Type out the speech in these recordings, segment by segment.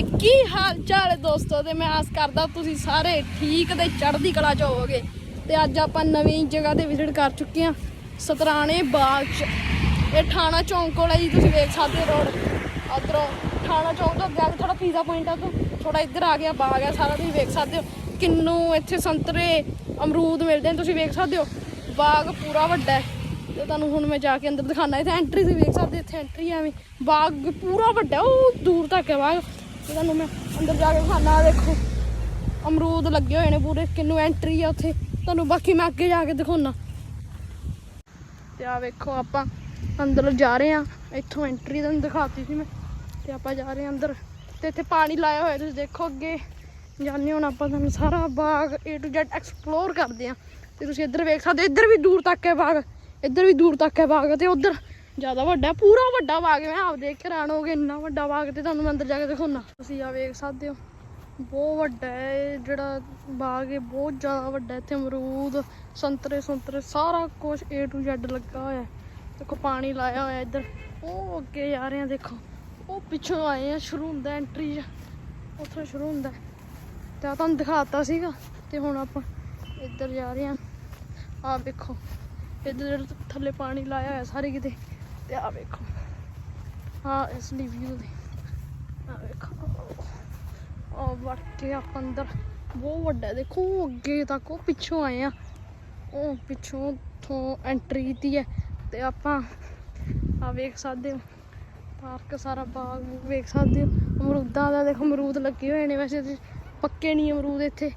ਤੇ ਕੀ ਹਾਲ ਚਾਲ ਹੈ ਦੋਸਤੋ? ਤੇ ਮੈਂ ਆਸ ਕਰਦਾ ਤੁਸੀਂ ਸਾਰੇ ਠੀਕ ਤੇ ਚੜ੍ਹਦੀ ਕਲਾ ਚ ਹੋਵੋਗੇ। ਤੇ ਅੱਜ ਆਪਾਂ ਨਵੀਂ ਜਗ੍ਹਾ ਤੇ ਵਿਜ਼ਿਟ ਕਰ ਚੁੱਕੇ ਹਾਂ ਸਤਰਾਣੇ ਬਾਗ ਚ। ਇਹ ਠਾਣਾ ਚੌਂਕ ਕੋਲ ਹੈ ਜੀ ਤੁਸੀਂ ਵੇਖ ਸਕਦੇ ਹੋ ਰੋਡ। ਅਧਰੋਂ ਠਾਣਾ ਚੌਂਕ ਤੋਂ ਅੱਗੇ ਆ ਕੇ ਥੋੜਾ ਪੀਜ਼ਾ ਪੁਆਇੰਟ ਆ ਤੋਂ ਥੋੜਾ ਇੱਧਰ ਆ ਗਿਆ ਬਾਗ ਹੈ ਸਾਰਾ ਤੁਸੀਂ ਵੇਖ ਸਕਦੇ ਹੋ। ਕਿੰਨੂ ਇੱਥੇ ਸੰਤਰੇ ਅਮਰੂਦ ਮਿਲਦੇ ਨੇ ਤੁਸੀਂ ਵੇਖ ਸਕਦੇ ਹੋ। ਬਾਗ ਪੂਰਾ ਵੱਡਾ ਹੈ। ਤੇ ਤੁਹਾਨੂੰ ਹੁਣ ਮੈਂ ਜਾ ਕੇ ਅੰਦਰ ਦਿਖਾਣਾ ਇੱਥੇ ਐਂਟਰੀ ਤੁਸੀਂ ਵੇਖ ਸਕਦੇ ਹੋ, ਇੱਥੇ ਐਂਟਰੀ ਐਵੇਂ। ਬਾਗ ਪੂਰਾ ਵੱਡਾ ਉਹ ਦੂਰ ਤੱਕ ਹੈ ਬਾਗ। ਤੇ ਤੁਹਾਨੂੰ ਮੈਂ ਅੰਦਰ ਜਾ ਕੇ ਦਿਖਾਣਾ ਆਹ ਦੇਖੋ। ਅਮਰੂਦ ਲੱਗੇ ਹੋਏ ਨੇ ਪੂਰੇ, ਕਿੰਨੂ ਐਂਟਰੀ ਆ ਉੱਥੇ। ਤੁਹਾਨੂੰ ਬਾਕੀ ਮੈਂ ਅੱਗੇ ਜਾ ਕੇ ਦਿਖਾਉਣਾ। ਤੇ ਆ ਵੇਖੋ, ਆਪਾਂ ਅੰਦਰ ਜਾ ਰਹੇ ਆ ਇੱਥੋਂ ਐਂਟਰੀ ਤੁਹਾਨੂੰ ਦਿਖਾਤੀ ਸੀ ਮੈਂ। ਤੇ ਆਪਾਂ ਜਾ ਰਹੇ ਆ ਅੰਦਰ। ਤੇ ਇੱਥੇ ਪਾਣੀ ਲਾਇਆ ਹੋਇਆ, ਤੁਸੀਂ ਦੇਖੋ ਅੱਗੇ। ਜਾਂਦੇ ਹੁਣ ਆਪਾਂ ਤੁਹਾਨੂੰ ਸਾਰਾ ਬਾਗ A to Z ਐਕਸਪਲੋਰ ਕਰਦੇ ਆ ਤੇ ਤੁਸੀਂ ਇੱਧਰ ਵੇਖ ਸਕਦੇ ਇੱਧਰ ਵੀ ਦੂਰ ਤੱਕ ਹੈ ਬਾਗ। ਇੱਧਰ ਵੀ ਦੂਰ ਤੱਕ ਹੈ ਬਾਗ। ਤੇ ਉੱਧਰ ਜ਼ਿਆਦਾ ਵੱਡਾ, ਪੂਰਾ ਵੱਡਾ ਬਾਗ ਮੈਂ ਆਪ ਦੇਖ ਕੇ ਹੈਰਾਨ ਹੋ ਗਿਆ ਇੰਨਾ ਵੱਡਾ ਬਾਗ ਤੇ ਤੁਹਾਨੂੰ ਮੈਂ ਅੰਦਰ ਜਾ ਕੇ ਦਿਖਾਉਣਾ ਤੁਸੀਂ ਆ ਵੇਖ ਸਕਦੇ ਹੋ, ਬਹੁਤ ਵੱਡਾ ਹੈ ਜਿਹੜਾ ਬਾਗ ਹੈ, ਬਹੁਤ ਜ਼ਿਆਦਾ ਵੱਡਾ ਇੱਥੇ ਅਮਰੂਦ, ਸੰਤਰੇ ਸੰਤਰੇ, ਸਾਰਾ ਕੁਝ A to Z ਲੱਗਾ ਹੋਇਆ ਦੇਖੋ, ਪਾਣੀ ਲਾਇਆ ਹੋਇਆ ਇੱਧਰ। ਉਹ ਅੱਗੇ ਜਾ ਰਹੇ ਆ, ਦੇਖੋ। ਉਹ ਪਿੱਛੋਂ ਆਏ ਆ, ਸ਼ੁਰੂ ਹੁੰਦਾ ਐਂਟਰੀ ਚ। ਉੱਥੋਂ ਸ਼ੁਰੂ ਹੁੰਦਾ। ਹੈ। ਤੇ ਆ ਤੁਹਾਨੂੰ ਦਿਖਾਤਾ ਸੀਗਾ, ਤੇ ਹੁਣ ਆਪਾਂ ਇੱਧਰ ਜਾ ਰਹੇ ਆ। ਆ ਦੇਖੋ ਇੱਧਰ ਥੱਲੇ ਪਾਣੀ ਲਾਇਆ ਹੋਇਆ, ਸਾਰੇ ਕਿਤੇ। ਤੇ ਆ ਵੇਖੋ ਹਾਂ ਇਸ ਲਈ ਵਿਊ ਦੇ ਆ ਵੇਖੋ ਉਹ ਵੜ ਕੇ ਆਪਾਂ ਅੰਦਰ। ਬਹੁਤ ਵੱਡਾ। ਦੇਖੋ ਅੱਗੇ ਤੱਕ ਉਹ ਪਿੱਛੋਂ ਆਏ ਆ। ਉਹ ਪਿੱਛੋਂ ਤੋਂ ਐਂਟਰੀ ਕੀਤੀ ਹੈ ਤੇ ਆਪਾਂ ਆ ਵੇਖ ਸਕਦੇ ਹੋ। ਪਾਰਕ ਸਾਰਾ ਬਾਗ ਵੇਖ ਸਕਦੇ ਹੋ। ਅਮਰੂਦਾਂ ਦਾ ਦੇਖੋ ਅਮਰੂਦ ਲੱਗੇ ਹੋਏ ਨੇ ਵੈਸੇ ਤੇ। ਪੱਕੇ ਨਹੀਂ ਅਮਰੂਦ ਇੱਥੇ।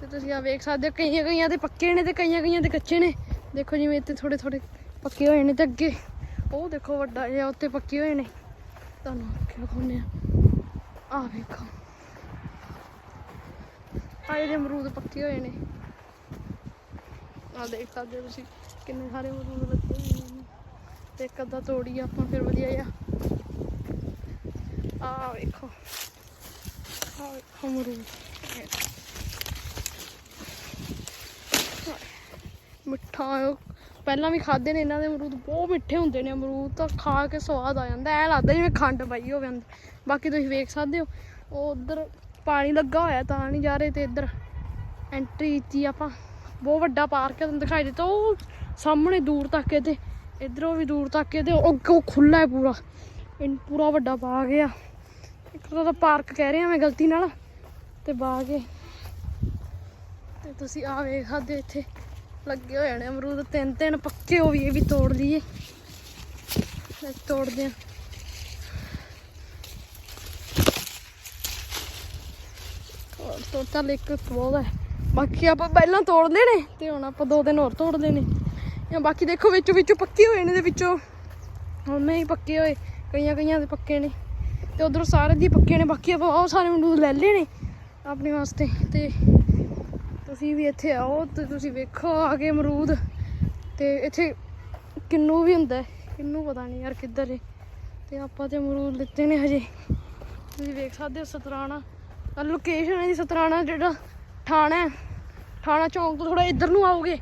ਤੇ ਤੁਸੀਂ ਆ ਵੇਖ ਸਕਦੇ ਹੋ ਕਈਆਂ ਕਈਆਂ ਦੇ ਪੱਕੇ ਨੇ ਤੇ ਕਈਆਂ ਕਈਆਂ ਦੇ ਕੱਚੇ ਨੇ। ਦੇਖੋ ਜਿਵੇਂ ਇੱਥੇ ਥੋੜੇ ਥੋੜੇ ਪੱਕੇ ਹੋਏ ਨੇ ਤੇ ਅੱਗੇ। ਉਹ ਦੇਖੋ ਵੱਡਾ ਜਿਹਾ ਉੱਤੇ ਪੱਕੇ ਹੋਏ ਨੇ। ਤੁਹਾਨੂੰ ਕਿਹਾ ਖੋਨੇ ਆ ਆ ਵੇਖੋ। ਆ ਜਿਹੜੇ ਅਮਰੂਦ ਪੱਕੇ ਹੋਏ ਨੇ। ਆ ਦੇਖ ਸਕਦੇ ਤੁਸੀਂ, ਕਿੰਨੇ ਸਾਰੇ ਅਮਰੂਦ ਲੱਗੇ ਹੋਏ ਨੇ। ਤੇ ਇੱਕ ਅੱਧਾ ਤੋੜੀ ਆਪਾਂ ਫਿਰ ਵਧੀਆ ਜਿਹਾ। ਆ ਵੇਖੋ। ਆ ਵੇਖੋ ਅਮਰੂਦ। ਮਿੱਠਾ ਉਹ ਪਹਿਲਾਂ ਵੀ ਖਾਦੇ ਨੇ, ਇਹਨਾਂ ਦੇ ਅਮਰੂਦ ਬਹੁਤ ਮਿੱਠੇ ਹੁੰਦੇ ਨੇ, ਅਮਰੂਦ ਤਾਂ ਖਾ ਕੇ ਸਵਾਦ ਆ ਜਾਂਦਾ, ਐ ਲੱਗਦਾ ਜਿਵੇਂ ਖੰਡ ਪਾਈ ਹੋਵੇ ਅੰਦਰ। ਬਾਕੀ ਤੁਸੀਂ ਵੇਖ ਸਕਦੇ ਹੋ, ਉਹ ਉਧਰ ਪਾਣੀ ਲੱਗਾ ਹੋਇਆ, ਤਾਂ ਨਹੀਂ ਜਾ ਰਹੇ ਤੇ ਇੱਧਰ ਐਂਟਰੀ ਕੀਤੀ ਆਪਾਂ। ਬਹੁਤ ਵੱਡਾ ਪਾਰਕ ਹੈ, ਤੁਹਾਨੂੰ ਦਿਖਾਈ ਦਿੱਤਾ, ਉਹ ਸਾਹਮਣੇ ਦੂਰ ਤੱਕ ਹੈ ਤੇ ਇੱਧਰੋਂ ਵੀ ਦੂਰ ਤੱਕ ਹੈ ਤੇ ਉਹ ਅੱਗੋਂ ਖੁੱਲਾ ਹੈ ਪੂਰਾ। ਇਨ ਪੂਰਾ ਵੱਡਾ ਬਾਗ ਆ। ਇੱਕ ਤਾਂ ਪਾਰਕ ਕਹਿ ਰਿਹਾ ਮੈਂ ਗਲਤੀ ਨਾਲ, ਤੇ ਬਾਗ ਹੈ। ਤੇ ਤੁਸੀਂ ਆ ਵੇਖ ਸਕਦੇ ਇੱਥੇ। ਲੱਗੇ ਹੋਏ ਨੇ ਅਮਰੂਦ, ਤਿੰਨ ਤਿੰਨ ਪੱਕੇ ਹੋ ਵੀ, ਇਹ ਵੀ ਤੋੜ ਲਈਏ। ਲੈ ਤੋੜਦੇ ਆ ਹੋਰ ਤੋੜ ਤਾਂ ਇੱਕ ਹੈ ਬਾਕੀ ਆਪਾਂ ਪਹਿਲਾਂ ਤੋੜਦੇ ਨੇ ਤੇ ਹੁਣ ਆਪਾਂ ਦੋ ਦਿਨ ਹੋਰ ਤੋੜਦੇ ਨੇ। ਜਾਂ ਬਾਕੀ ਦੇਖੋ ਵਿੱਚੋਂ ਵਿੱਚੋਂ ਪੱਕੇ ਹੋਏ ਨੇ ਤੇ ਵਿੱਚੋਂ। ਹੁਣ ਨਹੀਂ ਪੱਕੇ ਹੋਏ, ਕਈਆਂ ਕਈਆਂ ਦੇ ਪੱਕੇ ਨੇ। ਤੇ ਉਧਰੋਂ ਸਾਰੇ ਦੀ ਪੱਕੇ ਨੇ, ਬਾਕੀ ਆਪਾਂ ਉਹ ਸਾਰੇ ਅਮਰੂਦ ਲੈ ਲਏ ਨੇ ਆਪਣੇ ਵਾਸਤੇ ਤੇ ਤੁਸੀਂ ਵੀ ਇੱਥੇ ਆਓ ਤੇ ਤੁਸੀਂ ਵੇਖੋ ਆ ਕੇ ਅਮਰੂਦ। ਤੇ ਇੱਥੇ ਕਿੰਨੂ ਵੀ ਹੁੰਦਾ ਹੈ। ਕਿੰਨੂ ਪਤਾ ਨਹੀਂ ਯਾਰ ਕਿੱਧਰ ਹੈ। ਤੇ ਆਪਾਂ ਤੇ ਅਮਰੂਦ ਲਿੱਤੇ ਨੇ ਹਜੇ। ਤੁਸੀਂ ਵੇਖ ਸਕਦੇ ਹੋ ਸਤਰਾਣਾ। ਆ ਲੋਕੇਸ਼ਨ ਹੈ ਜੀ ਸਤਰਾਣਾ ਜਿਹੜਾ ਥਾਣਾ ਹੈ। ਠਾਣਾ ਚੌਂਕ ਤੋਂ ਥੋੜਾ ਇੱਧਰ ਨੂੰ ਆਓਗੇ।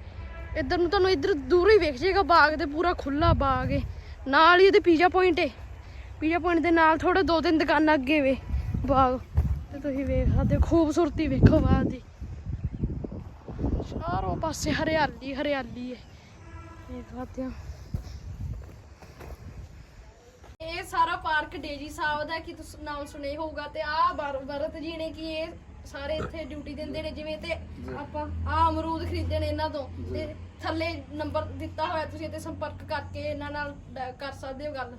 ਇੱਧਰ ਨੂੰ ਤੁਹਾਨੂੰ ਇੱਧਰ ਦੂਰ ਹੀ ਵੇਖ ਜਾਏਗਾ ਬਾਗ ਤੇ ਪੂਰਾ ਖੁੱਲਾ ਬਾਗ ਹੈ। ਨਾਲ ਹੀ ਇਹਦੇ ਪੀਜ਼ਾ ਪੁਆਇੰਟ ਹੈ। ਪੀਜ਼ਾ ਪੁਆਇੰਟ ਦੇ ਨਾਲ ਥੋੜੇ ਦੋ ਤਿੰਨ ਦੁਕਾਨਾਂ ਅੱਗੇ ਵੇ ਬਾਗ। ਤੇ ਤੁਸੀਂ ਵੇਖ ਸਕਦੇ ਹੋ, ਖੂਬਸੂਰਤੀ ਵੇਖੋ ਬਾਗ ਦੀ। ਚਾਰੋਂ ਪਾਸੇ ਹਰਿਆਲੀ ਹਰਿਆਲੀ ਹੈ। ਦੇਖ ਸਕਦੇ ਹੋ। ਇਹ ਸਾਰਾ ਪਾਰਕ ਡੇਜੀ ਸਾਹਿਬ ਦਾ ਕਿ ਤੁਸੀਂ ਨਾਮ ਸੁਣੇ ਹੋਊਗਾ। ਤੇ ਆ ਭਰਤ ਜੀ ਨੇ ਕਿ ਇਹ ਸਾਰੇ ਇੱਥੇ ਡਿਊਟੀ ਦਿੰਦੇ ਨੇ ਜਿਵੇਂ ਤੇ ਆਪਾਂ ਆ ਅਮਰੂਦ ਖਰੀਦੇ ਨੇ ਇਹਨਾਂ ਤੋਂ। ਤੇ ਥੱਲੇ ਨੰਬਰ ਦਿੱਤਾ ਹੋਇਆ ਤੁਸੀਂ ਇੱਥੇ ਸੰਪਰਕ ਕਰਕੇ ਇਹਨਾਂ ਨਾਲ ਕਰ ਸਕਦੇ ਹੋ ਗੱਲ।